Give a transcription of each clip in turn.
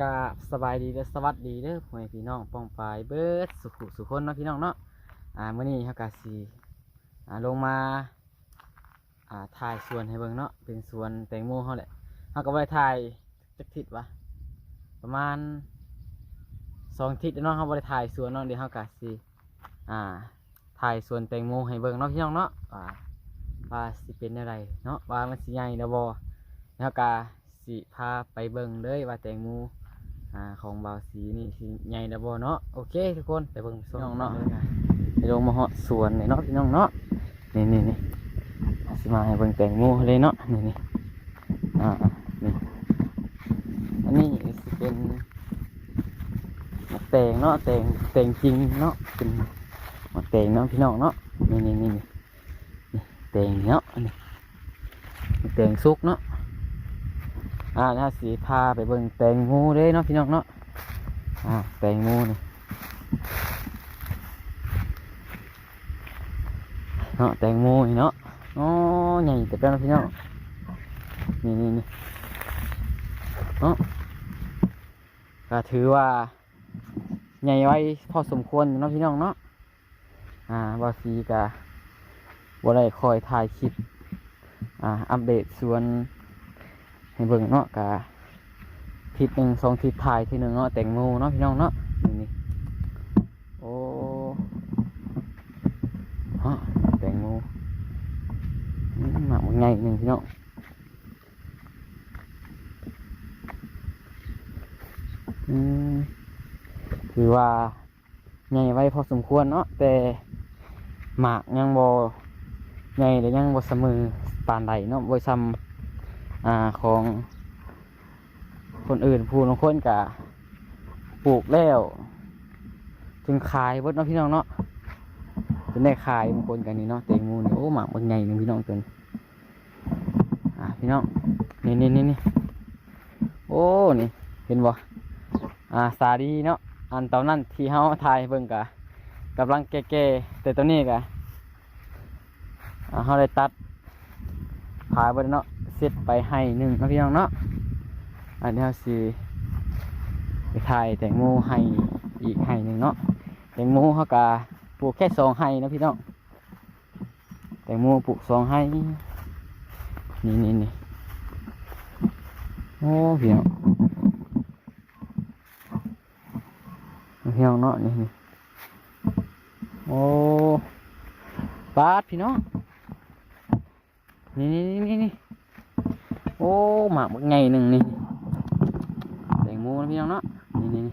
กาสบายดีและสวัสดีเด้อพ่อแม่พี่น้องป้องปายเบิร์ดสุขุสุขคนเนาะพี่น้องเนาะอ่าเมื้อนี้เฮากะสิอ่าลงมาอ่าถ่ายสวนให้เบิ่งเนาะเป็นสวนแตงโมเฮาแหละเฮาก็ได้ถ่ายจักทิศวะประมาณสองทิศเนาะเฮาได้ถ่ายสวนเนาะเดี๋ยวเฮากะสิอ่าถ่ายสวนแตงโมให้เบิ่งเนาะพี่น้องเนาะว่าว่าสิเป็นอะไรเนาะว่ามันสิใหญ่แล้วบ่แล้วเฮากะสิพาไปเบิ่งเลยว่าแตงโม อ่าของบาวสีนี่สิใหญ่แล้วบ่เนาะโอเคทุกคนไปเบิ่งสวนน้องเนาะไปลงมาเหาะสวนนี่เนาะพี่น้องเนาะนี่นี่นี่สิมาให้เบิ่งแตงโมเลยเนาะนี่นี่อ่าอ่านี่อันนี้สิเป็นมะแตงเนาะแตงแตงจริงเนาะเป็นมะแตงเนาะพี่น้องเนาะนี่นี่นี่นี่นี่แตงเนาะนี่มะแตงสุกเนาะ อ่าถ้าสีพาไปเบิ่งแตงโมเลยเนาะพี่น้องเนาะอ่าแตงโมนี่เนาะแตงโมนี่เนาะอ๋อใหญ่แต่เป็นเนะพี่น้องนี่นี่นี่เนาะก็ถือว่าใหญ่ไว้พอสมควรเนาะพี่น้องเนาะอ่าบาซีกะบ่ได้คอยถ่ายคลิปอ่าอัปเดตส่วน ให้เบิ่งเนาะกะทิศหนึ่งสองทิศถ่ายทีหนึ่งเนาะแตงโมเนาะพี่น้องเนาะนี่นี่โอ้ฮะแตงโมอืมหนักมันใหญ่หนึ่งพี่น้องอืมถือว่าใหญ่ไว้พอสมควรเนาะแต่หมากยังบ่ใหญ่แต่ยังบ่เสมอปานใดเนาะบ่ซ้ำ อ่าของคนอื่นผู้บางคนกะปลูกแล้วจึงขายเบดเนาะพี่น้องเนาะจนได้ขายบางคนกันนี่เนาะแตงโมนี่โอ้หมากบางใหญ่หนึงพี่น้องจนอ่าพี่น้องนี่นี่นี่นี่โอ้นี่เห็นบ่อ่าสาดีเนาะอันตอนนั้นที่เฮาถ่ายเบิ่งกะกำลังแก่ๆแต่ตอนนี้กะอ่าเฮาได้ตัดขายไปเนาะ เสร็จไปให้หนึ่งนะพี่น้องเนาะอันนี้เราสิไปถ่ายแตงโมให้อีกให้หนึ่งเนาะแตงโมเขากะปลูกแค่สองให้นะพี่น้องแตงโมปลูกสองให้นี่นี่นี่โอ้พี่น้องพี่น้องเนาะนี่นี่โอ้ปาดพี่น้องนี่นี่นี่นี่ อ้หมากบักไงหนึ่งนี่แตงโมนะพี่น้องเนาะนี่นี่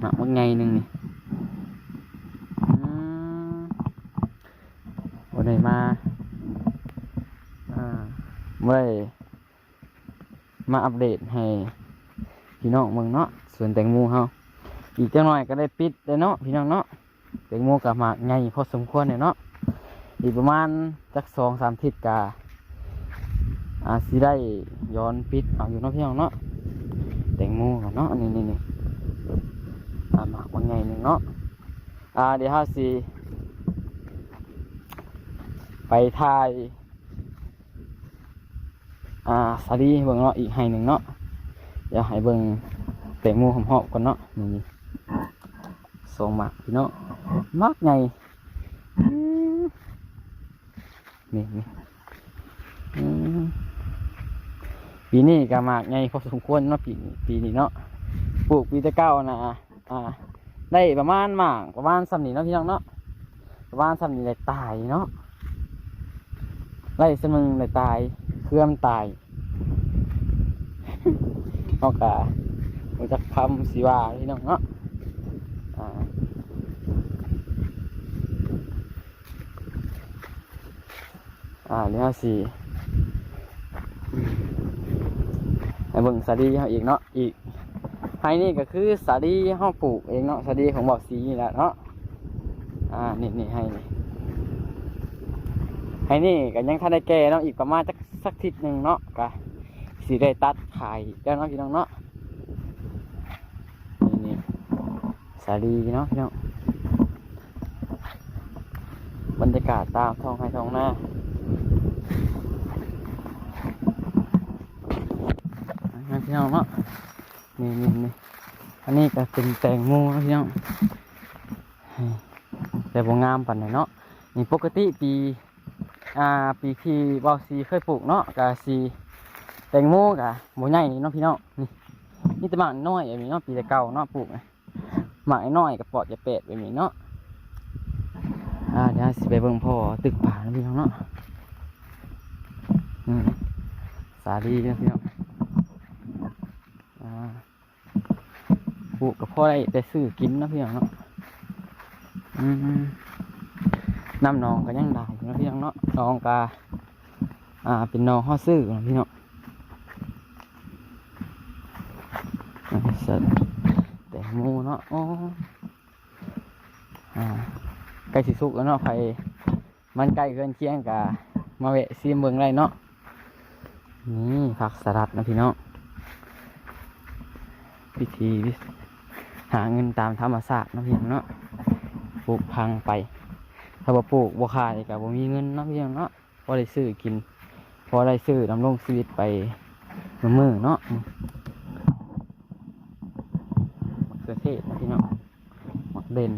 หมากบักไงหนึ่งนี่อันไหนมาอ่าเมื่อมาอัปเดตให้พี่น้องเมืองเนาะส่วนแตงโมเฮาอีกจังหน่อยก็ได้ปิดเลยเนาะพี่น้องเนาะแตงโมกับหมากไงพอสมควรเนี่ยเนาะอีกประมาณจักสองสามทิศกา อาสิได้ย้อนปิดเอาอยู่เนาะพี่น้องเนาะแตงโมก่อเนาะนี่นี่นี่อาหมากว่าไงหนึ่งเนาะอ่าเดี๋ยวห้าสิไปถ่ายอ่าสาลีเบิ่งเนาะอีกให้หนึ่งเนาะเดี๋ยวให้เบิ่งแตงโมหอมๆก่อนเนาะนี่นี่สองหมากพี่เนาะมากไงนี่นี่อืม ปีนี้ก็มากไงพอสมควรเนาะปีนี้ปีนี้เนาะปลูกปีตะเก้านะอ่า ได้ประมาณหมากประมาณสำนีเนาะพี่น้องเนาะประมาณสำนีเลยตายเนาะไล่สมึงเลยตายเคลื่อมนตายนอกจากมันจะคำสีว่าพี่น้องเนาะอ่าอ่านี่เอสี่ให้ เบิ่งสาดีเขาอีกเนาะอีกให้นี่ก็คือสาดีเขาปลูกเองเนาะสาดีของบ่อสีนี่แหละเนาะอ่านี่นี่ให้นี่ให้นี่ก็ยังทันได้แก่เนาะอีกประมาณสักสักทิศหนึ่งเนาะก็สีได้ตัดขายแล้วเนาะพี่น้องเนาะนี่นี่สาดีเนาะพี่น้องบรรยากาศตามท้องให้ท้องหน้า งั้น พี่น้องเนาะนี่นี่นี่อันนี้ก็เป็นแตงโมพี่น้องแต่บ่งามปานใดเนาะนี่ปกติปีอ่าปีที่เบาซีเคยปลูกเนาะก็สีแตงโมก็บ่ใหญ่เนาะพี่น้องนี่นี่แต่หมากน้อยแบบนี้เนาะปีแต่เก่าเนาะปลูกหมากน้อยกับปอดจะเป็ดแบบนี้เนาะอ่าเดี๋ยวสิไปเบิ่งพ่อตึกป่านะพี่น้องเนาะอืมสาลีนะพี่น้อง ปลูกกับพ่อได้แต่ซื้อกินนะพี่น้องเนาะน้ำนองก็ยังได้นะพี่น้องเนาะนองกาอ่า เป็นนองห่อซื้อเนาะพี่น้องอ่าสัตว์แต่หมูเนาะอ้อ่าใกล้สิสุกแล้วเนาะใครมันใกล้เกินเคียงกะมาเวะซีเมเบิงได้เนาะนี่ผักสลัดนะพี่น้อง วิธีวิหาเงินตามธรรมศาสตร์เนาะพี่น้องเนาะปลูกพังไป ถ้าบ่ปลูกบ่ขายก็บ่มีเงินเนาะพี่น้องเนาะพอได้ซื้อกิน พอได้ซื้อดำรงชีวิตไปมือมือเนาะมะเขือเทศนะพี่น้องมักเด่น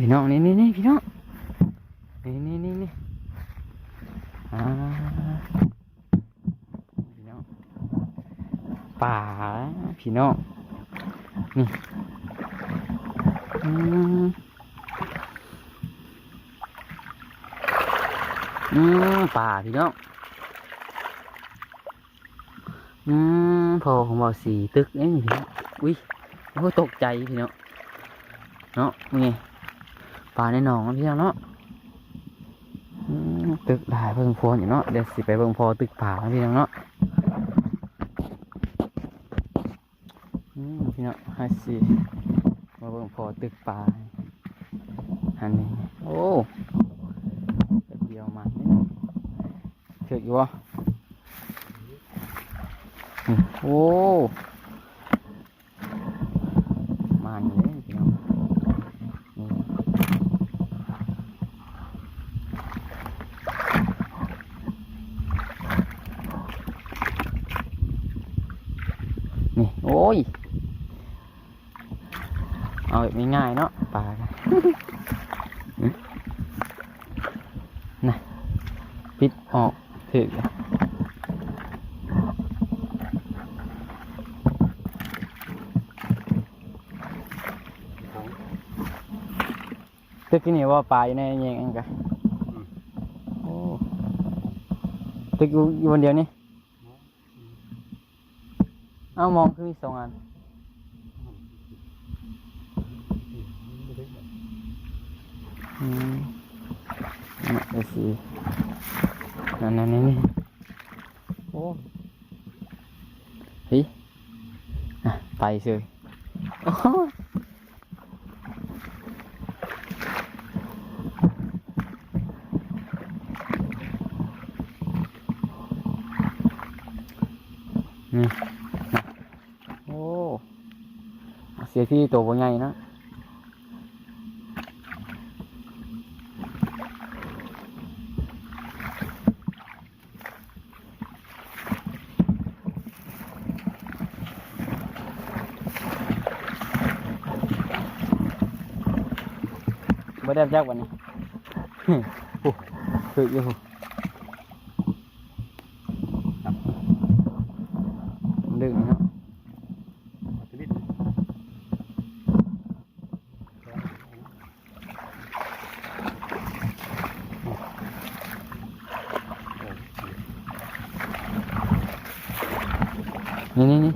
พี่น้องนี่นี่นี่พี่น้องนี่นี่นี่นี่อ่า พี่น้อง ป่าพี่น้องนี่อืมอืมป่าพี่น้องอืมพอของเราสีตึกนี่พี่น้องอุ้ยโอ้ตกใจพี่น้องเนาะมึงไงป่าในหนองพี่น้องเนาะตึกได้เพิ่งพวอยู่เนาะเดี๋ยวสิไปเบิ่งพอตึกป่าพี่น้องเนาะ อื มพี่น้องให้สิมาเบิ่งพอตึกปลาอันนี้โอ้เดียวมานี่เถึกอยู่วะโอ้มาอยู่เลยพี่น้องนี่โอ้ย แบบง่ายๆเนาะปลากันน่ะปิดออกถึกเลยตึกที่นี่ว่าปลาอยู่ในแยงอันกันโอ้ตึกอยู่อยู่บนเดียวนี่ เอ้ามองคือมีสองอัน อืม น่ะเดี๋ยวสินั่นนั่นนี่โอ้เฮ้ยไปเฉยโอ้ยนี่ โอ้ เสียที่ตัวใหญ่นะ ได้จักวันนี้โอ้ถึกอยู่ดึงเนาะนี่นี่นี่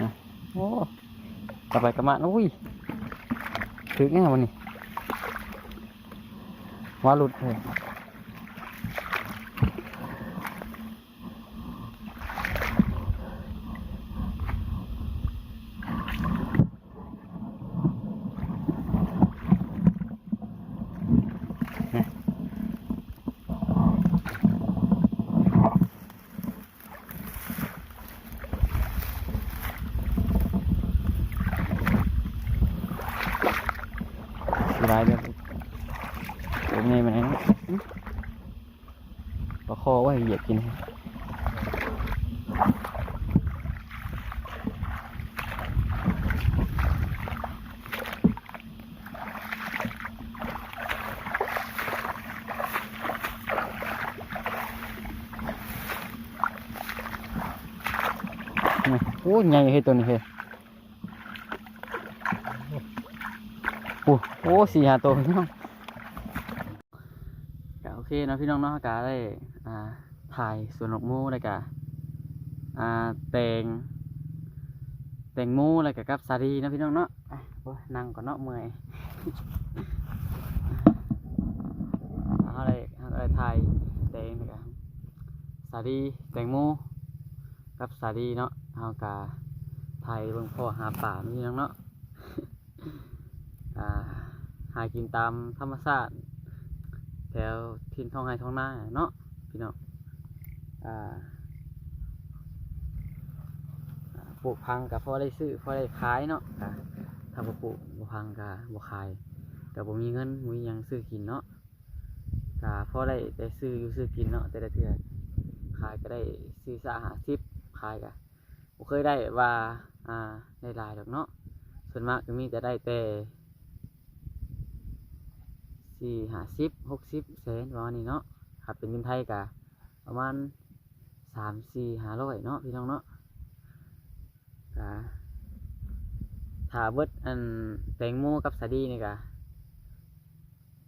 อะโอ้กลับไปกลับมาอุ้ย ถึงไงวันนี้ว่าหลุดเลย ลายเดียผมไงมันนะประคอไว้ให้เหยียบกินโอ้ยใหญ่เฮ้ตัวนี้เฮ้ยโอ้โอ้สี่ห้าตัวพี่น้องก็โอเคนะพี่น้องเนาะก็ได้อ่าถ่ายสวนดอกมูแล้วก็อ่าแตงแตงมูแล้วก็กับสาลีนะพี่น้องเนาะโอ้นั่งก่อนเนาะเมื่อยอาเลยเอาเลยถ่ายแตงแล้ก็สาลีแตงมูกับสาดีเนาะเฮากาไทยเบิ่งพ่อหาป่านี่น้องเนาะ อ่า หากินตามธรรมชาติแถวทินท้องไห้ท้องหน้าเนาะพี่น้องอ่าปลูกพังกับพ่อได้ซื้อพ่อได้ขายเนาะถ้าบ่ปลูกบ่พังก็บ่ขายก็บ่มีเงินมียังซื้อกินเนาะก็พอได้ได้ซื้ออยู่ซื้อกินเนาะแต่ละเทื่อขายก็ได้ซื้อซะ50ขายกะบ่เคยได้ว่าอ่าได้หลายดอกเนาะส่วนมากก็มีแต่ได้แต่ สี่ห้าสิบหกสิบแสนประมาณนี้เนาะครับเป็นเงินไทยกะประมาณสามสี่ห้าร้อยเนาะพี่น้องเนาะกะถ้าเบิดอันแตงโมกับสาดีนี่กะ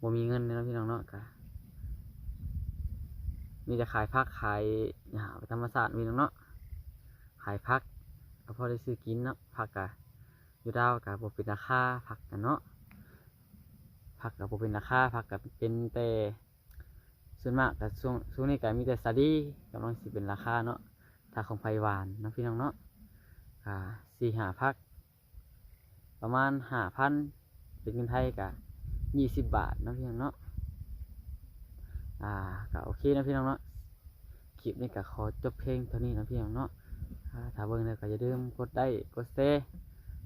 บ่มีเงินเลยนะพี่น้องเนาะกะมีแต่ขายผักขายหญ้าไปธรรมศาสตร์พี่น้องเนาะขายพักก็พอได้ซื้อกินเนาะผักกะอยู่ดาวกะบ่เป็นราคาผักกันเนาะ ผักกะบ่เป็นราคาผักกะเป็นแต่ส่วนมากกะช่วงช่วงนี้กะมีแต่สาดีกำลังสิเป็นราคาเนาะถ้าของไผหวานเนาะพี่น้องเนาะอ่าสี่หาพัก ประมาณห้าพันเป็นเงินไทยกะยี่สิบบาทนะพี่น้องเนาะอ่ากะโอเคนะพี่น้องเนาะคลิปนี้กะขอจบเพลงเท่านี้นะพี่น้องเนาะถ้าเบิ่งแล้วก็อย่าลืมกดได้กดแชร์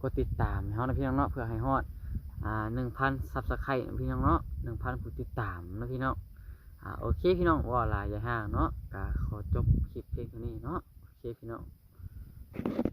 กดติดตามให้เฮานะพี่น้องเนาะเพื่อให้ฮอด อ่า1,000 Subscribe นะพี่น้องเนาะหนึ่งพันผู้ติดตามนะพี่น้องอ่าโอเคพี่น้องว่าลายอย่าห่างเนาะก็ขอจบคลิปเพียงเท่านี้เนาะโอเคพี่น้อง